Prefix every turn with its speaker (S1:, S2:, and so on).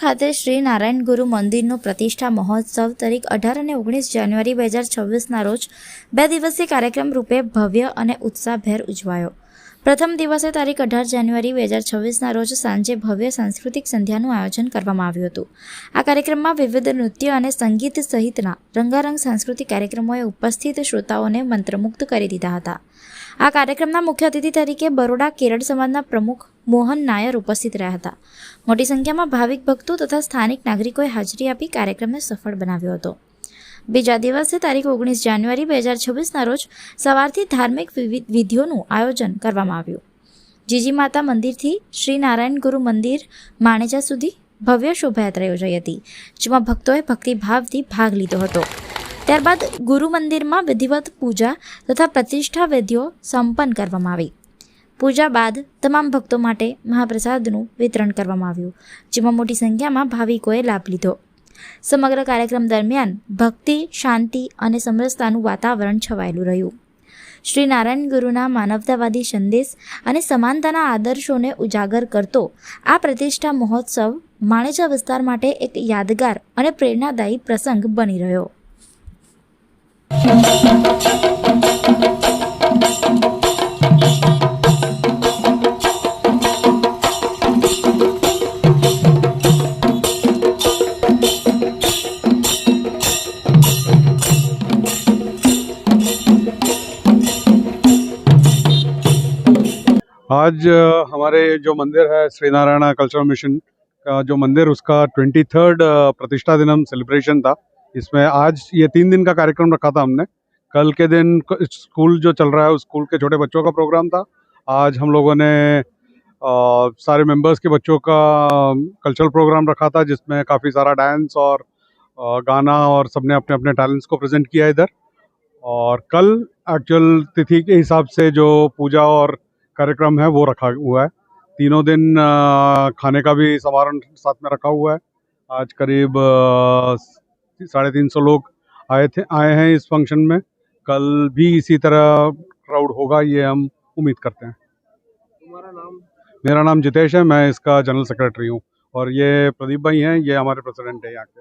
S1: ખાતે શ્રી નારાયણ ગુરુ મંદિરનો પ્રતિષ્ઠા મહોત્સવ તારીખ અઢાર અને ઓગણીસ જાન્યુઆરી બે હજાર છવ્વીસના રોજ બે દિવસીય કાર્યક્રમ રૂપે ભવ્ય અને ઉત્સાહભેર ઉજવાયો. પ્રથમ દિવસે તારીખ અઢાર જાન્યુઆરી બે હજાર છવ્વીસના રોજ સાંજે ભવ્ય સાંસ્કૃતિક સંધ્યાનું આયોજન કરવામાં આવ્યું હતું. આ કાર્યક્રમમાં વિવિધ નૃત્ય અને સંગીત સહિતના રંગારંગ સાંસ્કૃતિક કાર્યક્રમોએ ઉપસ્થિત શ્રોતાઓને મંત્રમુગ્ધ કરી દીધા હતા. આ કાર્યક્રમના મુખ્ય અતિથિ તરીકે બરોડા કેરળ સમાજના પ્રમુખ મોહન નાયર ઉપસ્થિત રહ્યા હતા. મોટી સંખ્યામાં ભાવિક ભક્તો તથા સ્થાનિક નાગરિકોએ હાજરી આપી કાર્યક્રમને સફળ બનાવ્યો હતો. બીજા દિવસે તારીખ ઓગણીસ જાન્યુઆરી બે હજાર છવ્વીસના રોજ સવારથી ધાર્મિક વિવિધ વિધિઓનું આયોજન કરવામાં આવ્યું. જીજી માતા મંદિરથી શ્રી નારાયણ ગુરુ મંદિર માણેજા સુધી ભવ્ય શોભાયાત્રા યોજાઈ હતી, જેમાં ભક્તોએ ભક્તિભાવથી ભાગ લીધો હતો. ત્યારબાદ ગુરુ મંદિરમાં વિધિવત પૂજા તથા પ્રતિષ્ઠા વિધિઓ સંપન્ન કરવામાં આવી. પૂજા બાદ તમામ ભક્તો માટે મહાપ્રસાદનું વિતરણ કરવામાં આવ્યું, જેમાં મોટી સંખ્યામાં ભાવિકોએ લાભ લીધો. સમગ્ર કાર્યક્રમ દરમિયાન ભક્તિ, શાંતિ અને સમરસતાનું વાતાવરણ છવાયેલું રહ્યું. શ્રી નારાયણ ગુરુના માનવતાવાદી સંદેશ અને સમાનતાના આદર્શોને ઉજાગર કરતો આ પ્રતિષ્ઠા મહોત્સવ માણેજા વિસ્તાર માટે એક યાદગાર અને પ્રેરણાદાયી પ્રસંગ બની રહ્યો.
S2: आज हमारे जो मंदिर है श्री नारायण कल्चरल मिशन का जो मंदिर उसका ट्वेंटी थर्ड प्रतिष्ठा दिनम सेलिब्रेशन था। इसमें आज ये तीन दिन का कार्यक्रम रखा था हमने। कल के दिन स्कूल जो चल रहा है उस स्कूल के छोटे बच्चों का प्रोग्राम था। आज हम लोगों ने अ, सारे मेंबर्स के बच्चों का कल्चरल प्रोग्राम रखा था जिसमें काफ़ी सारा डांस और अ, गाना और सबने अपने अपने टैलेंट्स को प्रेजेंट किया इधर। और कल एक्चुअल तिथि के हिसाब से जो पूजा और कार्यक्रम है वो रखा हुआ है। तीनों दिन खाने का भी समारोह साथ में रखा हुआ है। आज करीब साढ़े तीन सौ लोग आए थे आए हैं इस फ़ंक्शन में। कल भी इसी तरह क्राउड होगा ये हम उम्मीद करते हैं।
S3: तुम्हारा नाम?
S2: मेरा नाम जितेश है मैं इसका जनरल सेक्रेटरी हूँ। और ये प्रदीप भाई हैं ये हमारे प्रेसिडेंट हैं यहाँ के।